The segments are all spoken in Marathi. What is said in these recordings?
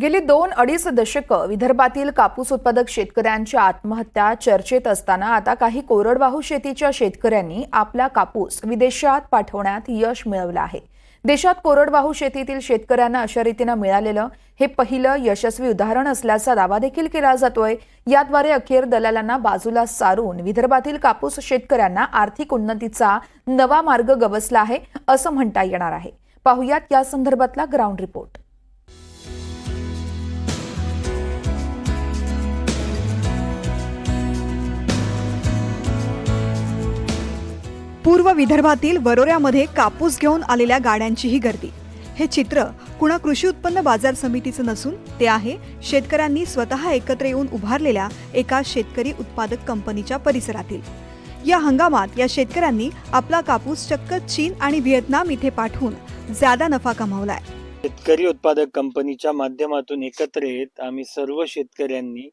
गेली दोन अडीच दशकं विदर्भातील कापूस उत्पादक शेतकऱ्यांच्या आत्महत्या चर्चेत असताना आता काही कोरडवाहू शेतीच्या शेतकऱ्यांनी आपला कापूस विदेशात पाठवण्यात यश मिळवलं आहे. देशात कोरडवाहू शेतीतील शेतकऱ्यांना अशा रीतीनं मिळालेलं हे पहिलं यशस्वी उदाहरण असल्याचा दावा देखील केला जातोय. याद्वारे अखेर दलालांना बाजूला सारून विदर्भातील कापूस शेतकऱ्यांना आर्थिक उन्नतीचा नवा मार्ग गवसला आहे असं म्हणता येणार आहे. पाहुयात या संदर्भातला ग्राउंड रिपोर्ट. पूर्व विदर्भातील वरोऱ्यामध्ये कापूस घेऊन आलेल्या गाड्यांचीही गर्दी. हे चित्र कुणा कृषी उत्पन्न बाजार समितीचं नसून ते आहे शेतकऱ्यांनी स्वतः एकत्र येऊन उभारलेल्या एका शेतकरी उत्पादक कंपनीच्या परिसरातील. या हंगामात या शेतकऱ्यांनी आपला कापूस चक्क चीन आणि व्हिएतनाम इथे पाठवून ज्यादा नफा कमावलाय. शेतकरी उत्पादक कंपनीच्या माध्यमातून एकत्र येत आम्ही सर्व शेतकऱ्यांनी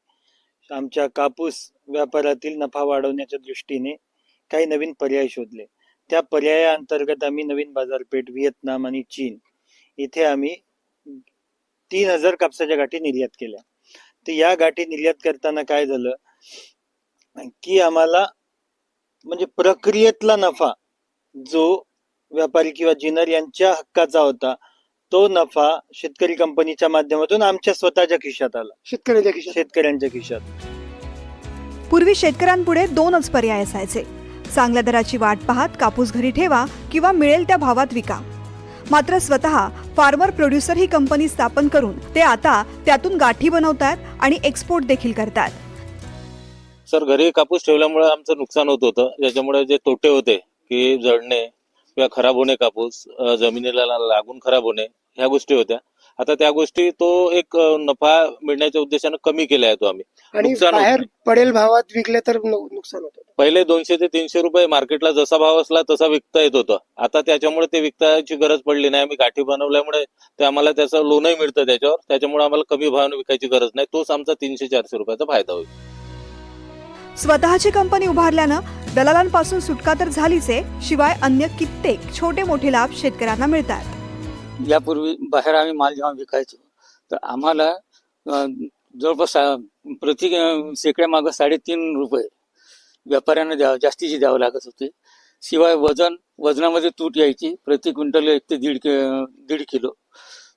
आमच्या कापूस व्यापारातील नफा वाढवण्याच्या दृष्टीने काही नवीन पर्याय शोधले. त्या पर्यायाअंतर्गत आम्ही नवीन बाजारपेठ व्हिएतनाम आणि चीन इथे आम्ही तीन हजार कापसाच्या गाठी निर्यात केल्या. तर या गाठी निर्यात करताना काय झालं? की आम्हाला म्हणजे प्रक्रियेतला नफा जो व्यापारी किंवा जिनर यांच्या हक्काचा होता तो नफा शेतकरी कंपनीच्या माध्यमातून आमच्या स्वतःच्या खिशात आला. शेतकऱ्याच्या खिशात. शेतकऱ्यांच्या खिशात. पूर्वी शेतकऱ्यांपुढे दोनच पर्याय असायचे. चांगल्या दराची वाट पाहत कापूस घरी ठेवा किंवा मिळेल त्या भावात विका. मात्र स्वतः फार्मर प्रोड्युसर ही कंपनी स्थापन करून ते आता त्यातून गाठी बनवतात आणि एक्सपोर्ट देखील करतात. सर घरी कापूस ठेवल्यामुळे आमचं नुकसान होत होतं. ज्याच्यामुळे जे तोटे होते की जळणे किंवा खराब होणे कापूस जमिनीला लागून खराब होणे ह्या गोष्टी होत्या. आता त्या गोष्टी तो एक नफा मिळण्याच्या उद्देशानं कमी केल्या आहे तो आम्ही. आणि नुकसान. पडेल भावात विकले तर नुकसान होतं. पहिले दोनशे ते तीनशे रुपये मार्केटला जसा भाव असला तसा विकता येत होतं. आता त्याच्यामुळे ते विकताची गरज पडली नाही. आम्ही गाठी बनवल्यामुळे ते आम्हाला त्याचं लोनही मिळतं त्याच्यावर. त्याच्यामुळे आम्हाला कमी भावाने विकायची गरज नाही. तोच आमचा तीनशे चारशे रुपयाचा फायदा होईल. स्वतःची कंपनी उभारल्यानं दलालांपासून सुटका तर झालीच आहे शिवाय अन्य कित्येक छोटे मोठे लाभ शेतकऱ्यांना मिळतात. यापूर्वी बाहेर आम्ही माल जेव्हा विकायचो तर आम्हाला जवळपास सा- प्रति शेकड्या मागं साडेतीन रुपये व्यापाऱ्यांना द्यावं जास्तीची द्यावं लागत होते. शिवाय वजन वजनामध्ये तूट यायची. प्रति क्विंटल एक ते दीड कि- दीड किलो.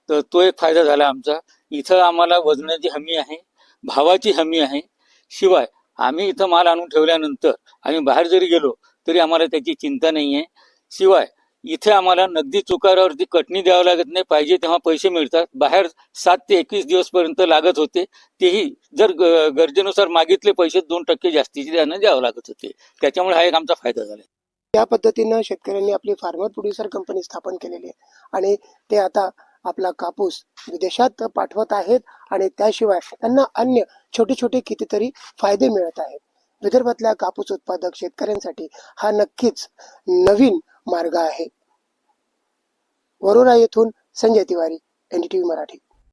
तर तो एक फायदा झाला आमचा. इथं आम्हाला वजनाची हमी आहे भावाची हमी आहे. शिवाय आम्ही इथं माल आणून ठेवल्यानंतर आम्ही बाहेर जरी गेलो तरी आम्हाला त्याची चिंता नाही आहे शिवाय इथे आम्हाला नगदी चुकारावरती कटणी द्यावं लागत नाही पाहिजे तेव्हा पैसे मिळतात. बाहेर सात ते एकवीस दिवस पर्यंत लागत होते. तेही जर ग- गरजेनुसार मागितले पैसे दोन टक्के जास्तीचे त्यांना द्यावं लागत होते. त्याच्यामुळे हा एक आमचा फायदा झाला. या पद्धतीनं शेतकऱ्यांनी आपली फार्मर प्रोड्युसर कंपनी स्थापन केलेली आहे. आणि ते आता आपला कापूस विदेशात पाठवत आहेत आणि त्याशिवाय त्यांना अन्य छोटे छोटे कितीतरी फायदे मिळत आहेत. विदर्भातल्या कापूस उत्पादक शेतकऱ्यांसाठी हा नक्कीच नवीन मार्ग आहे. वरुणा येथून संजय तिवारी एनडीटीव्ही मराठी.